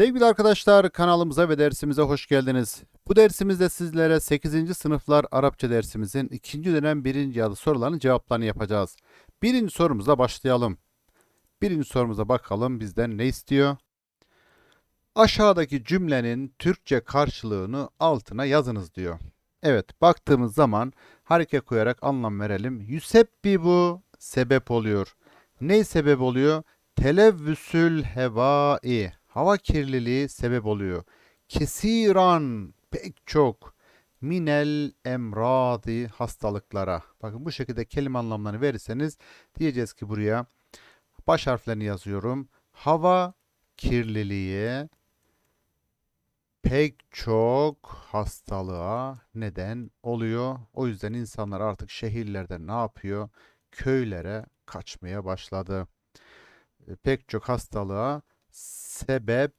Sevgili arkadaşlar kanalımıza ve dersimize hoş geldiniz. Bu dersimizde sizlere 8. sınıflar Arapça dersimizin 2. dönem 1. adı sorularının cevaplarını yapacağız. Birinci sorumuzla başlayalım. Birinci sorumuza bakalım bizden ne istiyor? Aşağıdaki cümlenin Türkçe karşılığını altına yazınız diyor. Evet baktığımız zaman hareket koyarak anlam verelim. Yüsebbibu sebep oluyor. Ne sebep oluyor? Televvüsül hevai hava kirliliği sebep oluyor. Kesiran pek çok minel emradi hastalıklara. Bakın bu şekilde kelime anlamlarını verirseniz diyeceğiz ki buraya baş harflerini yazıyorum. Hava kirliliği pek çok hastalığa neden oluyor. O yüzden insanlar artık şehirlerde ne yapıyor? Köylere kaçmaya başladı. Pek çok hastalığa sebep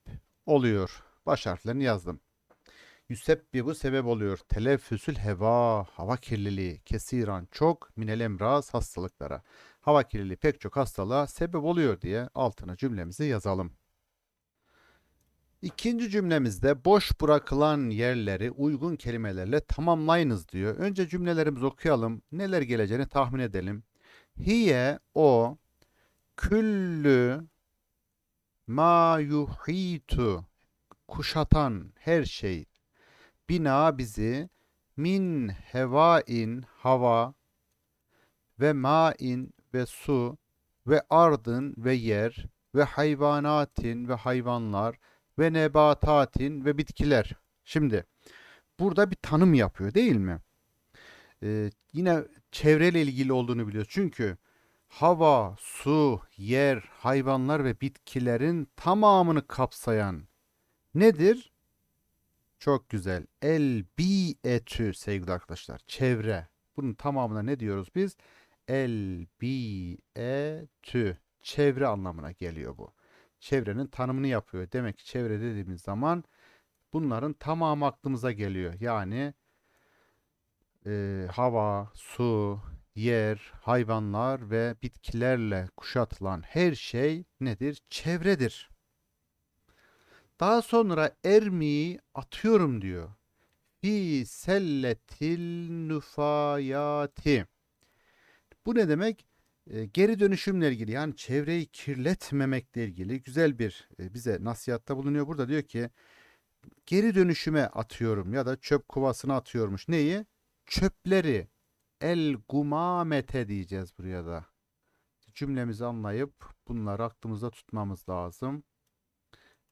oluyor. Baş harflerini yazdım. Yüsebbibu sebep oluyor. Teleffüsül heva, hava kirliliği, kesiran çok, minel emraz hastalıklara. Hava kirliliği pek çok hastalığa sebep oluyor diye altına cümlemizi yazalım. İkinci cümlemizde boş bırakılan yerleri uygun kelimelerle tamamlayınız diyor. Önce cümlelerimizi okuyalım. Neler geleceğini tahmin edelim. Hiye o küllü ma yuhitu kuşatan her şey bina bizi min hevain hava ve main ve su ve ardın ve yer ve hayvanatin ve hayvanlar ve nebatatin ve bitkiler. Şimdi burada bir tanım yapıyor değil mi? Ee, yine çevreyle ilgili olduğunu biliyoruz. Çünkü hava, su, yer, hayvanlar ve bitkilerin tamamını kapsayan nedir? Çok güzel. El bi'etü sevgili arkadaşlar. Çevre. Bunun tamamına ne diyoruz biz? El bi'etü. Çevre anlamına geliyor bu. Çevrenin tanımını yapıyor. Demek ki çevre dediğimiz zaman bunların tamamı aklımıza geliyor. Yani e, hava, su, yer, hayvanlar ve bitkilerle kuşatılan her şey nedir? Çevredir. Daha sonra ermiyi atıyorum diyor. Fi selletil nufayati. Bu ne demek? E, geri dönüşümle ilgili yani çevreyi kirletmemekle ilgili güzel bir e, bize nasihatta bulunuyor. Burada diyor ki geri dönüşüme atıyorum ya da çöp kovasına atıyormuş. Neyi? Çöpleri el gumamete diyeceğiz buraya da. Cümlemizi anlayıp bunları aklımızda tutmamız lazım.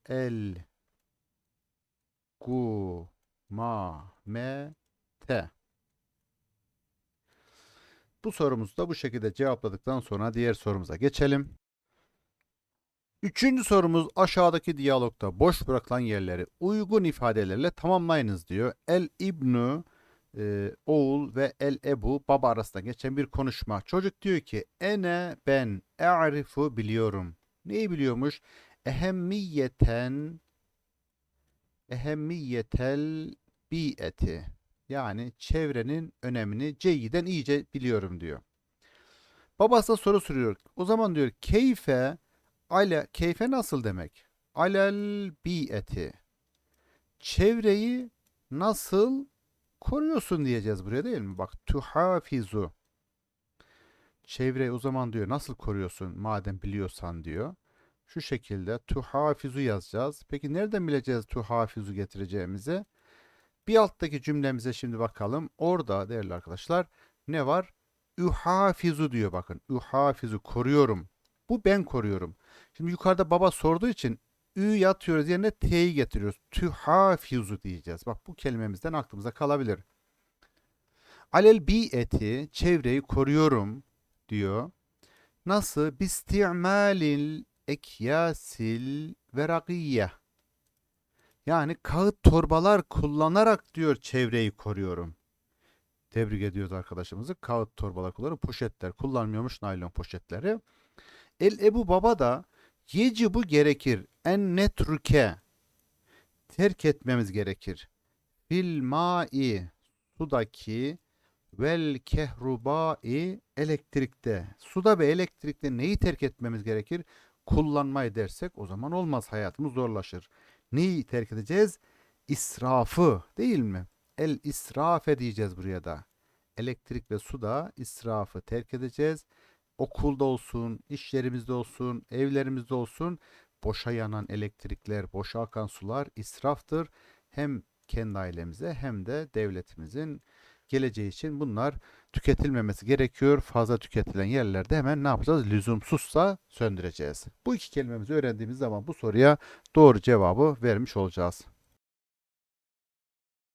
El gumamete. Bu sorumuzu da bu şekilde cevapladıktan sonra diğer sorumuza geçelim. Üçüncü sorumuz aşağıdaki diyalogda boş bırakılan yerleri uygun ifadelerle tamamlayınız diyor. El ibnu e, oğul ve el ebu baba arasında geçen bir konuşma. Çocuk diyor ki ene ben e'rifu biliyorum. Neyi biliyormuş? Ehemmiyeten ehemmiyetel bi'eti. Yani çevrenin önemini ceyiden iyice biliyorum diyor. Babası da soru soruyor. O zaman diyor keyfe ale keyfe nasıl demek? Alel bi'eti. Çevreyi nasıl koruyorsun diyeceğiz buraya değil mi? Bak tuhafizu. Çevreyi o zaman diyor nasıl koruyorsun madem biliyorsan diyor. Şu şekilde tuhafizu yazacağız. Peki nereden bileceğiz tuhafizu getireceğimizi? Bir alttaki cümlemize şimdi bakalım. Orada değerli arkadaşlar ne var? Ühafizu diyor bakın. Ühafizu koruyorum. Bu ben koruyorum. Şimdi yukarıda baba sorduğu için ü yatıyoruz yerine t'yi getiriyoruz. Tühafizu diyeceğiz. Bak bu kelimemizden aklımıza kalabilir. Alel bi'eti çevreyi koruyorum diyor. Nasıl? Bisti'malil ekyasil verakiyye. Yani kağıt torbalar kullanarak diyor çevreyi koruyorum. Tebrik ediyoruz arkadaşımızı. Kağıt torbalar kullanıyor. Poşetler kullanmıyormuş naylon poşetleri. El Ebu Baba da yecibu gerekir. En netruke terk etmemiz gerekir. Fil mai sudaki vel kehrubai elektrikte. Suda ve elektrikte neyi terk etmemiz gerekir? kullanmayı dersek o zaman olmaz hayatımız zorlaşır. Neyi terk edeceğiz? İsrafı değil mi? El israfe diyeceğiz buraya da. Elektrik ve suda israfı terk edeceğiz. Okulda olsun, iş yerimizde olsun, evlerimizde olsun boşa yanan elektrikler, boşa akan sular israftır. Hem kendi ailemize hem de devletimizin geleceği için bunlar tüketilmemesi gerekiyor. Fazla tüketilen yerlerde hemen ne yapacağız? Lüzumsuzsa söndüreceğiz. Bu iki kelimemizi öğrendiğimiz zaman bu soruya doğru cevabı vermiş olacağız.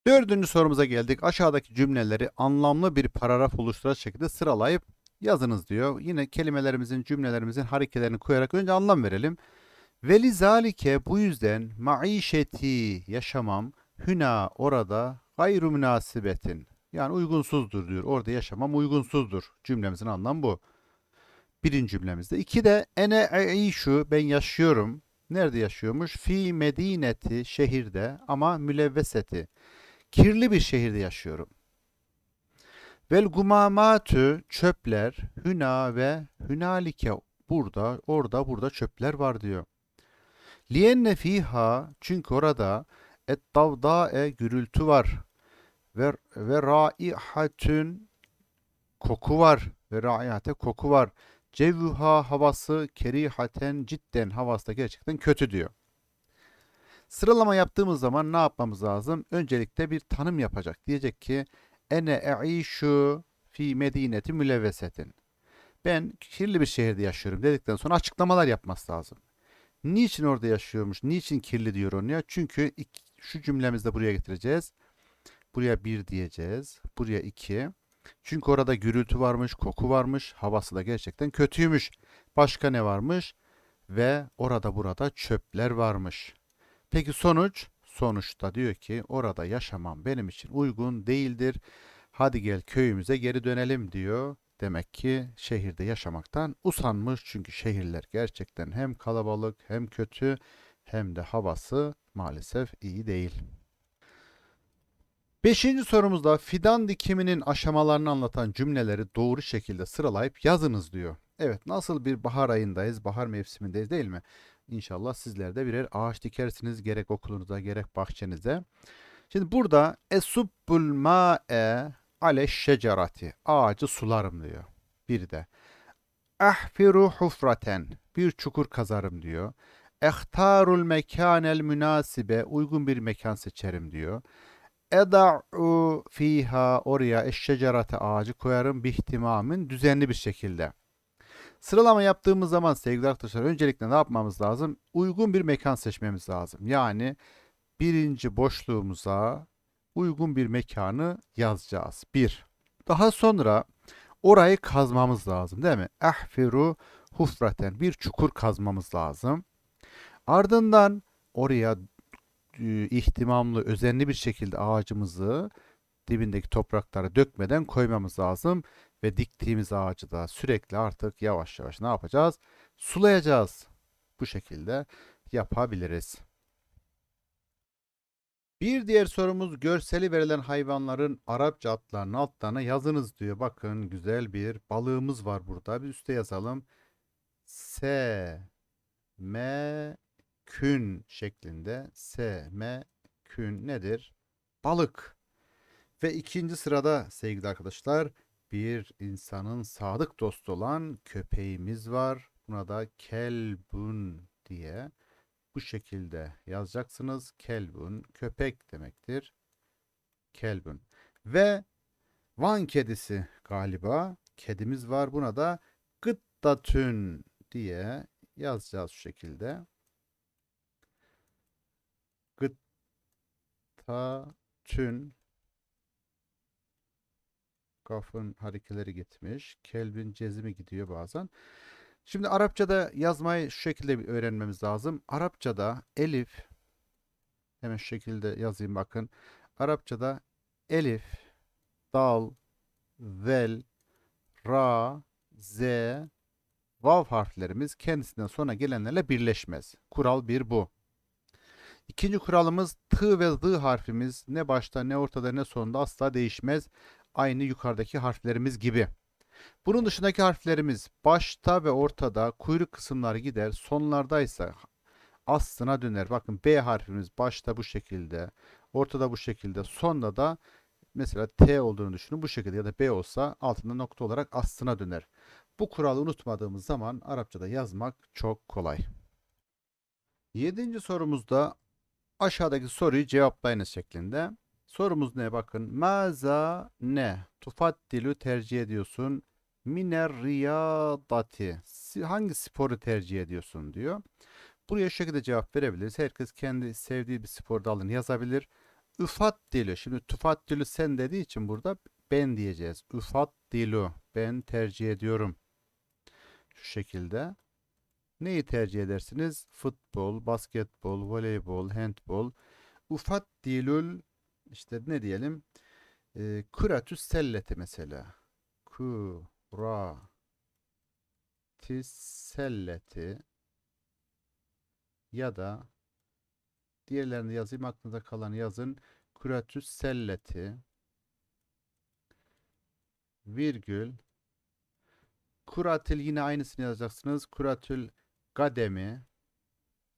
Dördüncü sorumuza geldik. Aşağıdaki cümleleri anlamlı bir paragraf oluşturacak şekilde sıralayıp yazınız diyor. Yine kelimelerimizin, cümlelerimizin harekelerini koyarak önce anlam verelim. Velizalike bu yüzden maişeti yaşamam hüna orada gayru münasibetin. Yani uygunsuzdur diyor. Orada yaşamam uygunsuzdur. Cümlemizin anlamı bu. Birinci cümlemizde. İki de ene eişu ben yaşıyorum. Nerede yaşıyormuş? Fi medineti şehirde ama mülevveseti. Kirli bir şehirde yaşıyorum. Vel gumamatü çöpler hüna ve hünalike burada orada burada çöpler var diyor. Lienne fiha çünkü orada et davdae gürültü var. Ve, ve raihatün koku var. Ve raihate koku var. Cevvuha havası kerihaten cidden havası da gerçekten kötü diyor. Sıralama yaptığımız zaman ne yapmamız lazım? Öncelikle bir tanım yapacak. Diyecek ki ene e'işu fi medineti mülevvesetin. Ben kirli bir şehirde yaşıyorum dedikten sonra açıklamalar yapması lazım. Niçin orada yaşıyormuş? Niçin kirli diyor onu ya? Çünkü iki, şu cümlemizde buraya getireceğiz. Buraya bir diyeceğiz. Buraya iki. Çünkü orada gürültü varmış, koku varmış, havası da gerçekten kötüymüş. Başka ne varmış? Ve orada burada çöpler varmış. Peki sonuç? Sonuçta diyor ki orada yaşamam benim için uygun değildir. Hadi gel köyümüze geri dönelim diyor. Demek ki şehirde yaşamaktan usanmış çünkü şehirler gerçekten hem kalabalık hem kötü hem de havası maalesef iyi değil. Beşinci sorumuzda fidan dikiminin aşamalarını anlatan cümleleri doğru şekilde sıralayıp yazınız diyor. Evet nasıl bir bahar ayındayız, bahar mevsimindeyiz değil mi? İnşallah sizler de birer ağaç dikersiniz gerek okulunuza gerek bahçenize. Şimdi burada esubbul ma'e ale şecerati ağacı sularım diyor. Bir de ahfiru hufraten bir çukur kazarım diyor. Ehtarul mekanel münasibe uygun bir mekan seçerim diyor. Eda'u fiha oraya eşşecerate ağacı koyarım bihtimamin düzenli bir şekilde. Sıralama yaptığımız zaman sevgili arkadaşlar öncelikle ne yapmamız lazım? Uygun bir mekan seçmemiz lazım. Yani birinci boşluğumuza uygun bir mekanı yazacağız. Bir. Daha sonra orayı kazmamız lazım değil mi? Ahfiru hufraten bir çukur kazmamız lazım. Ardından oraya e, ihtimamlı, özenli bir şekilde ağacımızı dibindeki toprakları dökmeden koymamız lazım ve diktiğimiz ağacı da sürekli artık yavaş yavaş ne yapacağız? Sulayacağız. Bu şekilde yapabiliriz. Bir diğer sorumuz görseli verilen hayvanların Arapça adlarını altlarına yazınız diyor. Bakın güzel bir balığımız var burada. Bir üste yazalım. S M kün şeklinde. S M kün nedir? Balık. Ve ikinci sırada sevgili arkadaşlar bir insanın sadık dostu olan köpeğimiz var. Buna da kelbun diye bu şekilde yazacaksınız. Kelbun köpek demektir. Kelbun. Ve Van kedisi galiba. Kedimiz var. Buna da gıttatün diye yazacağız şu şekilde. Gıttatün Kafın harekeleri gitmiş. Kelvin cezimi gidiyor bazen. Şimdi Arapçada yazmayı şu şekilde bir öğrenmemiz lazım. Arapçada elif hemen şu şekilde yazayım bakın. Arapçada elif, dal, zel, ra, z, vav harflerimiz kendisinden sonra gelenlerle birleşmez. Kural bir bu. İkinci kuralımız t ve z harfimiz ne başta ne ortada ne sonunda asla değişmez. Aynı yukarıdaki harflerimiz gibi. Bunun dışındaki harflerimiz başta ve ortada kuyruk kısımları gider. Sonlardaysa aslına döner. Bakın B harfimiz başta bu şekilde, ortada bu şekilde, sonda da mesela T olduğunu düşünün. Bu şekilde ya da B olsa altında nokta olarak aslına döner. Bu kuralı unutmadığımız zaman Arapçada yazmak çok kolay. Yedinci sorumuzda aşağıdaki soruyu cevaplayınız şeklinde. Sorumuz ne bakın. Maza ne? Tufaddilü tercih ediyorsun. Miner riyadati. Hangi sporu tercih ediyorsun diyor. Buraya şekilde cevap verebiliriz. Herkes kendi sevdiği bir spor dalını yazabilir. Üfaddilü. Şimdi tufaddilü sen dediği için burada ben diyeceğiz. Üfaddilü. Ben tercih ediyorum. Şu şekilde. Neyi tercih edersiniz? Futbol, basketbol, voleybol, handbol. Ufaddilül işte ne diyelim? E, kuratüs selleti mesela. Kura selleti ya da diğerlerini yazayım aklınıza kalan yazın. Kuratüs selleti virgül Kuratül yine aynısını yazacaksınız. Kuratül kademi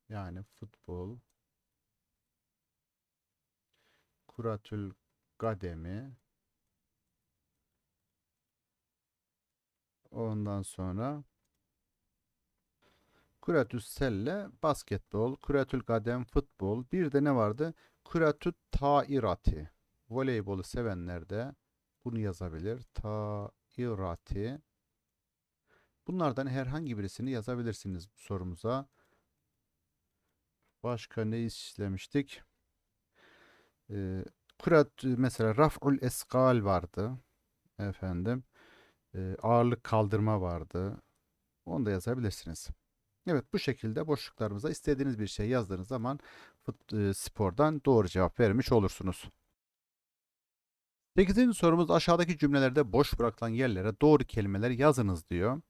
yani futbol Kuratül kademi ondan sonra Kuratüs selle basketbol, kuratül kadem futbol. Bir de ne vardı? Kuratüt tairati. Voleybolu sevenler de bunu yazabilir. Tairati. Bunlardan herhangi birisini yazabilirsiniz sorumuza. Başka ne işlemiştik? Kurat mesela raf'ul eskal vardı. Efendim. Ee, ağırlık kaldırma vardı. Onu da yazabilirsiniz. Evet bu şekilde boşluklarımıza istediğiniz bir şey yazdığınız zaman fut, e, spordan doğru cevap vermiş olursunuz. 8. sorumuz aşağıdaki cümlelerde boş bırakılan yerlere doğru kelimeler yazınız diyor.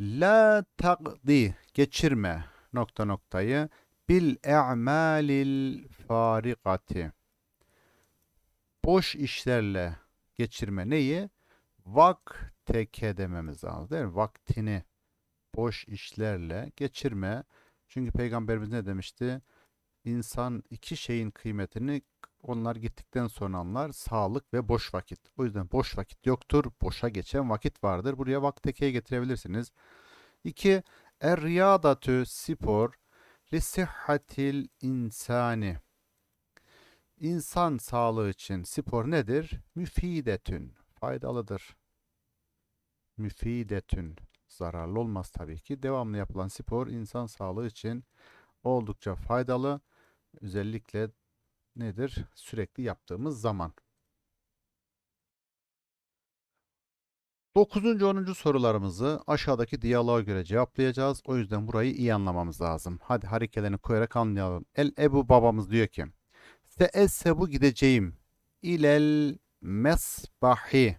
La takdi geçirme nokta noktayı bil e'malil farikati boş işlerle geçirme neyi? Vakteke dememiz lazım değil mi? Vaktini boş işlerle geçirme. Çünkü Peygamberimiz ne demişti? İnsan iki şeyin kıymetini onlar gittikten sonra anlar. Sağlık ve boş vakit. O yüzden boş vakit yoktur. Boşa geçen vakit vardır. Buraya vakteke'ye getirebilirsiniz. 2. Er riyadatü spor li sihhatil insani. İnsan sağlığı için spor nedir? Müfidetün. Faydalıdır. Müfidetün. Zararlı olmaz tabii ki. Devamlı yapılan spor insan sağlığı için oldukça faydalı. Özellikle nedir? Sürekli yaptığımız zaman. 9. 10. sorularımızı aşağıdaki diyaloğa göre cevaplayacağız. O yüzden burayı iyi anlamamız lazım. Hadi harekelerini koyarak anlayalım. El Ebu babamız diyor ki Seessebu gideceğim. İlel mesbahi.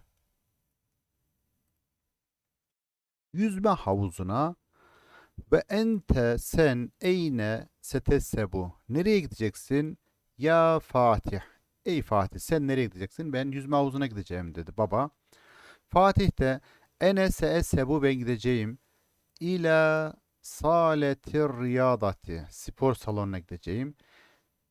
Yüzme havuzuna ve ente sen eyne setessebu. Nereye gideceksin? Ya Fatih. Ey Fatih sen nereye gideceksin? Ben yüzme havuzuna gideceğim dedi baba. Fatih de ene seessebu ben gideceğim. İla saletir riyadati. Spor salonuna gideceğim.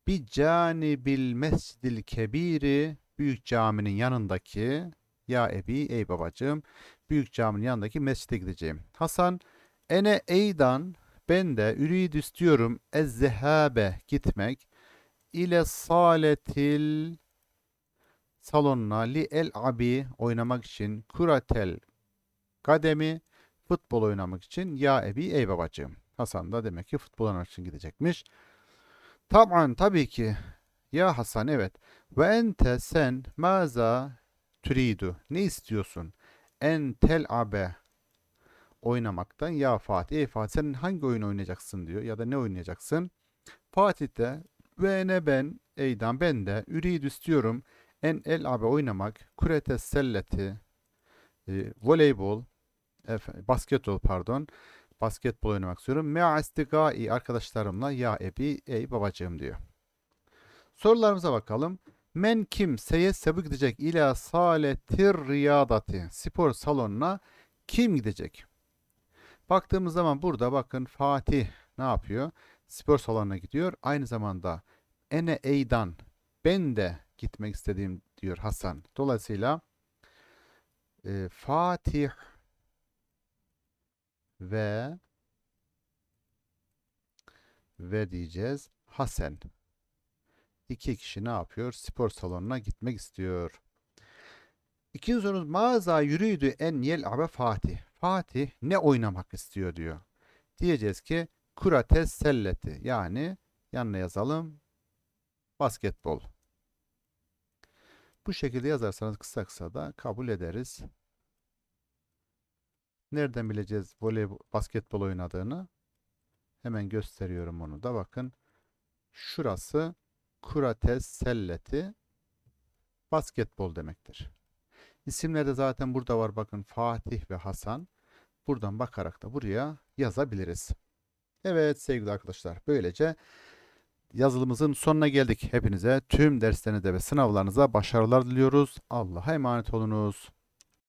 Bir canibil mescidil kebiri büyük caminin yanındaki ya ebi ey babacığım büyük caminin yanındaki mescide gideceğim. Hasan ene eydan ben de ürid istiyorum ezzehabe gitmek ile saletil salonuna li el abi oynamak için kuratel kademi futbol oynamak için ya ebi ey babacığım. Hasan da demek ki futbol oynamak için gidecekmiş. Taban tabii ki. Ya Hasan evet. Ve ente sen maza türidu. Ne istiyorsun? En tel abe oynamaktan ya Fatih. Ey Fatih sen hangi oyun oynayacaksın diyor ya da ne oynayacaksın? Fatih de ve ne ben eydan ben de ürid istiyorum en el abe oynamak kurete selleti e, voleybol efe, basketbol pardon basketbol oynamak istiyorum. Mea istigai arkadaşlarımla ya ebi ey babacığım diyor. Sorularımıza bakalım. Men kim seyessebu gidecek ila saletir riyadati. Spor salonuna kim gidecek? Baktığımız zaman burada bakın Fatih ne yapıyor? Spor salonuna gidiyor. Aynı zamanda ene eydan ben de gitmek istediğim diyor Hasan. Dolayısıyla e, Fatih ve ve diyeceğiz Hasan. İki kişi ne yapıyor? Spor salonuna gitmek istiyor. İkinci sorumuz Maza yürüydü en yel'abe Fatih. Fatih ne oynamak istiyor diyor. Diyeceğiz ki kurates selleti yani yanına yazalım basketbol. Bu şekilde yazarsanız kısa kısa da kabul ederiz. Nereden bileceğiz voleybol, basketbol oynadığını? Hemen gösteriyorum onu da bakın. Şurası kurates selleti basketbol demektir. İsimler de zaten burada var bakın Fatih ve Hasan. Buradan bakarak da buraya yazabiliriz. Evet sevgili arkadaşlar böylece yazılımızın sonuna geldik. Hepinize tüm derslerinizde ve sınavlarınıza başarılar diliyoruz. Allah'a emanet olunuz.